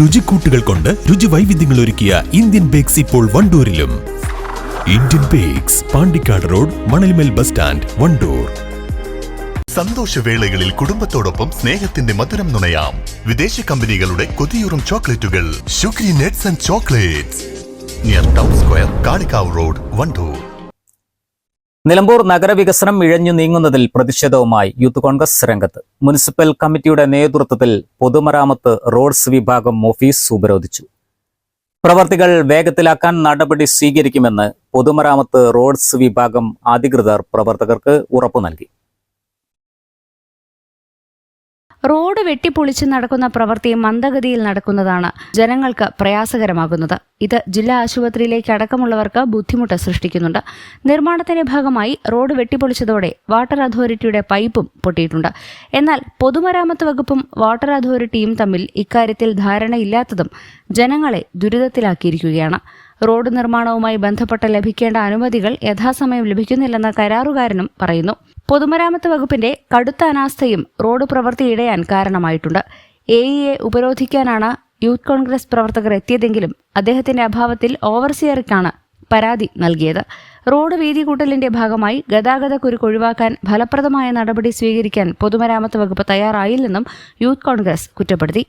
രുചിക്കൂട്ടുകൾ കൊണ്ട് രുചി വൈവിധ്യങ്ങൾ ഒരുക്കിയ ഇന്ത്യൻ ബേക്സ് ഇപ്പോൾ വണ്ടൂരിലും. Indian bakes Pandikkad road Manalmel bus stand Wandoor. സന്തോഷവേളകളിൽ കുടുംബത്തോടൊപ്പം സ്നേഹത്തിന്റെ മധുരം നുണയാം. വിദേശ കമ്പനികളുടെ കൊതിയൂറും ചോക്ലേറ്റുകൾ. Sugary nets and chocolates. Near town square Kalikavu road Wandoor. Nilambur നഗരവികസനം ഇഴഞ്ഞു നീങ്ങുന്നതിൽ പ്രതിഷേധവുമായി യൂത്ത് കോൺഗ്രസ് രംഗത്ത്. മുനിസിപ്പൽ കമ്മിറ്റിയുടെ നേതൃത്വത്തിൽ പൊതുമരാമത്ത് റോഡ്സ് വിഭാഗം ഓഫീസ് ഉപരോധിച്ചു. പ്രവർത്തികൾ വേഗത്തിലാക്കാൻ നടപടി സ്വീകരിക്കുമെന്ന് പൊതുമരാമത്ത് റോഡ്സ് വിഭാഗം അധികൃതർ പ്രവർത്തകർക്ക് ഉറപ്പു നൽകി. റോഡ് വെട്ടിപ്പൊളിച്ച് നടക്കുന്ന പ്രവൃത്തി മന്ദഗതിയിൽ നടക്കുന്നതാണ് ജനങ്ങൾക്ക് പ്രയാസകരമാകുന്നത്. ഇത് ജില്ലാ ആശുപത്രിയിലേക്ക് അടക്കമുള്ളവർക്ക് ബുദ്ധിമുട്ട് സൃഷ്ടിക്കുന്നുണ്ട്. നിർമ്മാണത്തിന്റെ ഭാഗമായി റോഡ് വെട്ടിപ്പൊളിച്ചതോടെ വാട്ടർ അതോറിറ്റിയുടെ പൈപ്പും പൊട്ടിയിട്ടുണ്ട്. എന്നാൽ പൊതുമരാമത്ത് വകുപ്പും വാട്ടർ അതോറിറ്റിയും തമ്മിൽ ഇക്കാര്യത്തിൽ ധാരണയില്ലാത്തതും ജനങ്ങളെ ദുരിതത്തിലാക്കിയിരിക്കുകയാണ്. റോഡ് നിർമ്മാണവുമായി ബന്ധപ്പെട്ട് ലഭിക്കേണ്ട അനുമതികൾ യഥാസമയം ലഭിക്കുന്നില്ലെന്ന കരാറുകാരനും പറയുന്നു. പൊതുമരാമത്ത് വകുപ്പിന്റെ കടുത്ത അനാസ്ഥയും റോഡ് പ്രവൃത്തി ഇടയാൻ കാരണമായിട്ടുണ്ട്. എ ഇയെ ഉപരോധിക്കാനാണ് യൂത്ത് കോൺഗ്രസ് പ്രവർത്തകർ എത്തിയതെങ്കിലും അദ്ദേഹത്തിന്റെ അഭാവത്തിൽ ഓവർസിയർക്കാണ് പരാതി നൽകിയത്. റോഡ് വീതി കൂട്ടലിന്റെ ഭാഗമായി ഗതാഗത കുരുക്ക് ഒഴിവാക്കാൻ ഫലപ്രദമായ നടപടി സ്വീകരിക്കാൻ പൊതുമരാമത്ത് വകുപ്പ് തയ്യാറായില്ലെന്നും യൂത്ത് കോൺഗ്രസ് കുറ്റപ്പെടുത്തി.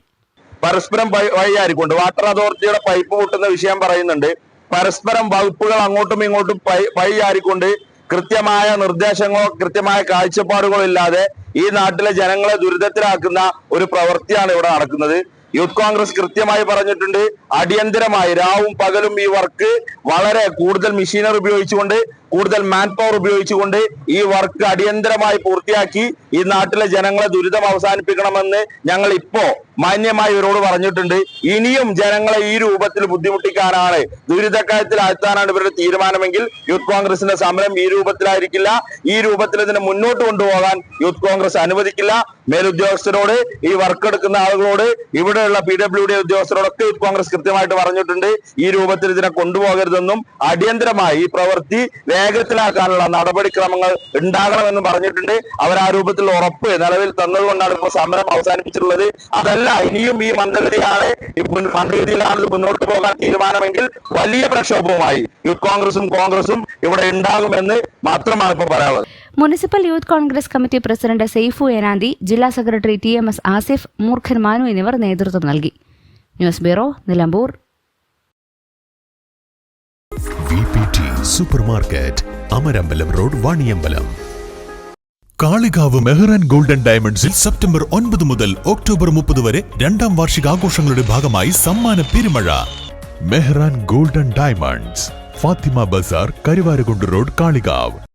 പരസ്പരം വഴി- വഴിയാരിക്കൊണ്ട്. വാട്ടർ അതോറിറ്റിയുടെ പൈപ്പ് പൊട്ടുന്ന വിഷയം പറയുന്നുണ്ട്. പരസ്പരം വകുപ്പുകൾ അങ്ങോട്ടും ഇങ്ങോട്ടും വഴിയാരിക്കൊണ്ട് കൃത്യമായ നിർദ്ദേശങ്ങളോ കൃത്യമായ കാഴ്ചപ്പാടുകളോ ഇല്ലാതെ ഈ നാട്ടിലെ ജനങ്ങളെ ദുരിതത്തിലാക്കുന്ന ഒരു പ്രവൃത്തിയാണ് ഇവിടെ നടക്കുന്നത്. യൂത്ത് കോൺഗ്രസ് കൃത്യമായി പറഞ്ഞിട്ടുണ്ട്. അടിയന്തരമായി രാവും പകലും ഈ വർക്ക് വളരെ കൂടുതൽ മെഷീനറി ഉപയോഗിച്ചുകൊണ്ട് കൂടുതൽ മാൻ പവർ ഉപയോഗിച്ചുകൊണ്ട് ഈ വർക്ക് അടിയന്തരമായി പൂർത്തിയാക്കി ഈ നാട്ടിലെ ജനങ്ങളെ ദുരിതം അവസാനിപ്പിക്കണമെന്ന് ഞങ്ങൾ ഇപ്പോ മാന്യമായി ഇവരോട് പറഞ്ഞിട്ടുണ്ട്. ഇനിയും ജനങ്ങളെ ഈ രൂപത്തിൽ ബുദ്ധിമുട്ടിക്കാനാണ്. ദുരിതക്കാര്യത്തിൽ ആഴ്ത്താനാണ് ഇവരുടെ തീരുമാനമെങ്കിൽ യൂത്ത് കോൺഗ്രസിന്റെ സമരം ഈ രൂപത്തിലായിരിക്കില്ല. ഈ രൂപത്തിൽ ഇതിനെ മുന്നോട്ട് കൊണ്ടുപോകാൻ യൂത്ത് കോൺഗ്രസ് അനുവദിക്കില്ല. മേലുദ്യോഗസ്ഥരോട് ഈ വർക്ക് എടുക്കുന്ന ആളുകളോട് ഇവിടെയുള്ള പി ഡബ്ല്യു ഡി ഉദ്യോഗസ്ഥരോടൊക്കെ യൂത്ത് കോൺഗ്രസ് കൃത്യമായിട്ട് പറഞ്ഞിട്ടുണ്ട്. ഈ രൂപത്തിൽ ഇതിനെ കൊണ്ടുപോകരുതെന്നും അടിയന്തരമായി ഈ പ്രവൃത്തി വേഗത്തിലാക്കാനുള്ള നടപടിക്രമങ്ങൾ ഉണ്ടാകണമെന്ന് പറഞ്ഞിട്ടുണ്ട്. അവർ ആ രൂപത്തിൽ ഉറപ്പ് നിലവിൽ തന്നതുകൊണ്ടാണ് ഇപ്പോൾ സമരം അവസാനിപ്പിച്ചിട്ടുള്ളത്. അതല്ല ഇനിയും ഈ മന്ദഗതിയാണ് മന്ദഗതിയിലാണ് മുന്നോട്ട് പോകാൻ തീരുമാനമെങ്കിൽ വലിയ പ്രക്ഷോഭവുമായി യൂത്ത് കോൺഗ്രസും കോൺഗ്രസും ഇവിടെ ഉണ്ടാകുമെന്ന് മാത്രമാണ് ഇപ്പോൾ പറയാനുള്ളത്. Municipal youth congress committee president Saifu Enanthi ജില്ലാ secretary T M S Asif Moorkhan Manu എന്നിവർ നേതൃത്വം നൽകി. News bureau Nilambur. Super market Amarambalam road Vaniyambalam. Kalikavu Mehran golden ഡയമണ്ട്സിൽ സെപ്റ്റംബർ ഒൻപത് മുതൽ ഒക്ടോബർ മുപ്പത് വരെ രണ്ടാം വാർഷികാഘോഷങ്ങളുടെ ഭാഗമായി സമ്മാന പെരുമഴ. Mehran golden diamonds Fathima Bazar Karuvarakundu road Kalikavu.